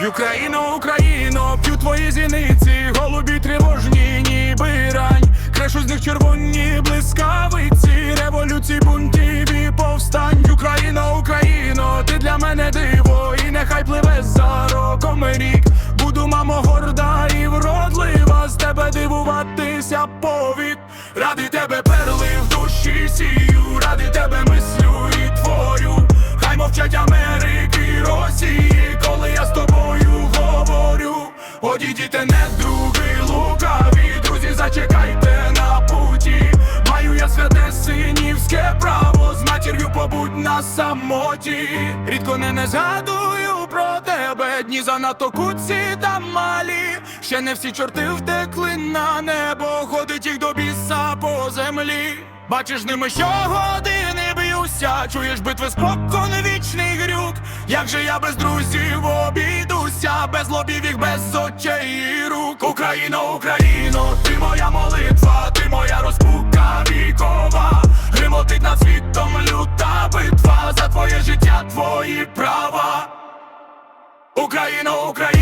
П'ю країну, Україно, п'ю твої зіниці, голубі тривожні, ніби рань. Крешу з них червоні блискавиці, революції, бунтів і повстань. Україно, Україно, ти для мене диво, і нехай пливе за роком рік. Буду, мамо, горда і вродлива, з тебе дивуватися повік. Ради тебе перли в душі сію, ради тебе Одійдіте не други лукаві, друзі, зачекайте на путі. Маю я святе синівське право, з матір'ю побудь на самоті. Рідко не, не згадую про тебе, дні занадто куці та малі. Ще не всі чорти втекли на небо, ходить їх до біса по землі. Бачиш ними щогодини б'юся, чуєш битви спокон вічний грюк. Як же я без друзів обійдуся, без лобів їх без. Україно, Україно, ти моя молитва, ти моя розпука вікова. Гримотить над світом люта битва за твоє життя, твої права. Україно, Україно.